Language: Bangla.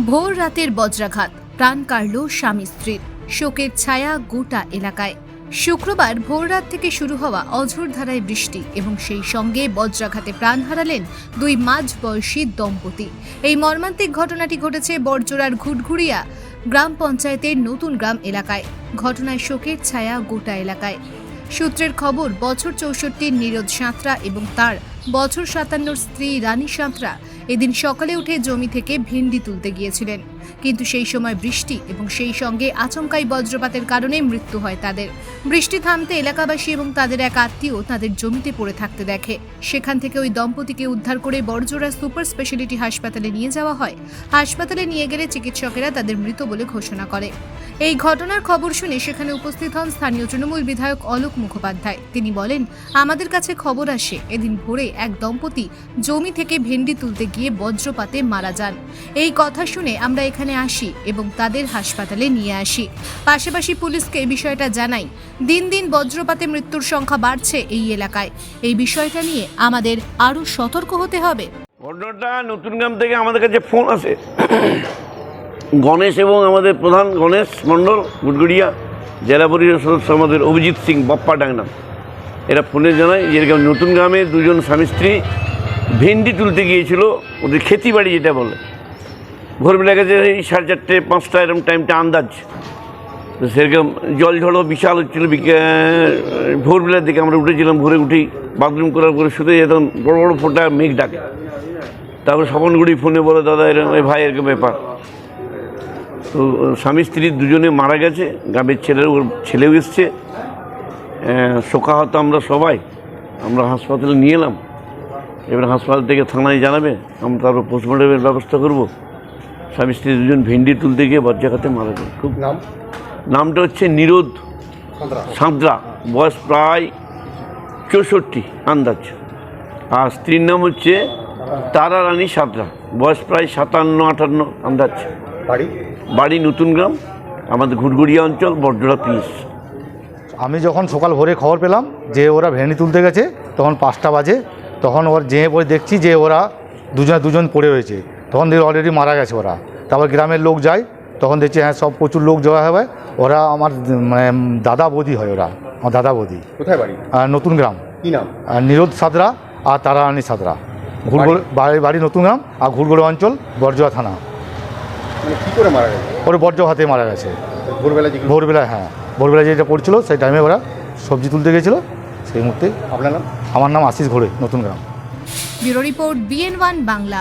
ভোর রাতের বজ্রাঘাত। প্রাণ কাড়ল স্বামী স্ত্রীর। শোকের ছায়া গোটা এলাকায়। শুক্রবার ভোররাত থেকে শুরু হওয়া অঝোর ধারায় বৃষ্টি এবং সেই সঙ্গে বজ্রাঘাতে প্রাণ হারালেন দুই মাঝ বয়সী দম্পতি। এই মর্মান্তিক ঘটনাটি ঘটেছে বড়জোড়ার ঘুটঘুরিয়া গ্রাম পঞ্চায়েতের নতুন গ্রাম এলাকায়। ঘটনায় শোকের ছায়া গোটা এলাকায়। সূত্রের খবর, বছর চৌষট্টির নীরজ সাঁতরা এবং তার বছর সাতান্নর স্ত্রী রানী সাঁতরা এদিন সকালে উঠে জমি থেকে ভিন্ডি তুলতে গিয়েছিলেন। কিন্তু সেই সময় বৃষ্টি এবং সেই সঙ্গে আচমকাই বজ্রপাতের কারণে মৃত্যু হয় তাদের। বৃষ্টি থামতে এলাকাবাসী এবং তাদের এক আত্মীয় তাদের জমিতে পড়ে থাকতে দেখে। সেখান থেকে ওই দম্পতিকে উদ্ধার করে বড়জোড়া সুপার স্পেশালিটি হাসপাতালে নিয়ে যাওয়া হয়। হাসপাতালে নিয়ে গেলে চিকিৎসকেরা তাদের মৃত বলে ঘোষণা করে। এই ঘটনার খবর শুনে সেখানে উপস্থিত হন স্থানীয় তৃণমূল বিধায়ক অলোক মুখোপাধ্যায়। তিনি বলেন, আমাদের কাছে খবর আসে, এদিন ভোরে এক দম্পতি জমি থেকে ভেন্ডি তুলতে গিয়ে বজ্রপাতে মারা যান। এই কথা শুনে আমরা এখানে আসি এবং তাদের হাসপাতালে নিয়ে আসি। পাশাপাশি পুলিশকে এই বিষয়টা জানাই, দিন দিন বজ্রপাতে মৃত্যুর সংখ্যা বাড়ছে এই এলাকায়। এই বিষয়টা নিয়ে আমাদের আরও সতর্ক হতে হবে। ঘটনাটা নতুন গ্রাম থেকে আমাদের কাছে ফোন আসে গণেশ এবং আমাদের প্রধান গণেশ মণ্ডল, গুড়গুড়িয়া জেলা পরিষদ সদস্য আমাদের অভিজিৎ সিং বাপ্পা ডাংনাম এরা ফোনে জানায় যে এরকম নতুন গ্রামে দুজন স্বামী স্ত্রী ভেন্ডি তুলতে গিয়েছিল, ওদের খেতি বাড়ি যেটা বলে। ভোরবেলা গেছে, এই সাড়ে চারটে, পাঁচটা এরকম টাইমটা আন্দাজ। সেরকম জল ঝড়ও বিশাল হচ্ছিল ভোরবেলার দিকে আমরা উঠেছিলাম, ভোরে উঠেই বাথরুম করার পরে শুধু যেতাম, বড় বড় ফোটা মেঘ ডাকে। তারপর স্বপনগুড়ি ফোনে বলে, দাদা, এরকম ভাই, এরকম ব্যাপার। তো স্বামী স্ত্রী দুজনে মারা গেছে, গ্রামের ছেলের ওর ছেলেও এসছে। শোকাহত আমরা সবাই। আমরা হাসপাতালে নিয়ে এলাম। এবার হাসপাতাল থেকে থানায় জানাবে, আমরা তারপর পোস্টমর্টমের ব্যবস্থা করব। স্বামী স্ত্রী দুজন ভেন্ডি তুলতে গিয়ে বজ্রাঘাতে মারা যায়। খুব নাম? নামটা হচ্ছে নিরোধ সাঁতরা। বয়স প্রায় চৌষট্টি আন্দাজ। আর স্ত্রীর নাম হচ্ছে তারা রানী সাঁতরা। বয়স প্রায় সাতান্ন আটান্ন আন্দাজ। বাড়ি? বাড়ি নতুন গ্রাম আমাদের ঘুটঘুড়িয়া অঞ্চল বড়জোড়া পিস আমি যখন সকাল ভোরে খবর পেলাম যে ওরা ভেন্ডি তুলতে গেছে তখন পাঁচটা বাজে। তখন ওর যেয়ে পরে দেখছি যে ওরা দুজন দুজন পড়ে রয়েছে। তখন দেখি অলরেডি মারা গেছে ওরা। তারপর গ্রামের লোক যায় তখন দেখছি হ্যাঁ সব প্রচুর লোক জমা হবে। ওরা আমার মানে দাদা বৌদি হয় ওরা আমার দাদা বৌদি। কোথায় বাড়ি? নতুন গ্রাম। কি নাম? নিরোধ সাদরা আর তারারানী সাদরা ঘুরগোড় বাড়ি? বাড়ি নতুন গ্রাম আর ঘুরগোড় অঞ্চল বর্জয়া থানা। মানে কি করে মারা গেছে? ওর বর্জ্য হাতে মারা গেছে। ভোরবেলা ভোরবেলায় হ্যাঁ ভোরবেলায় যেটা পড়ছিল সেই টাইমে ওরা সবজি তুলতে গেছিল সেই মুহূর্তে। আপনার নাম? আমার নাম আশিস ঘোড়ে নতুন গ্রাম। Bureau report B N one Bangla.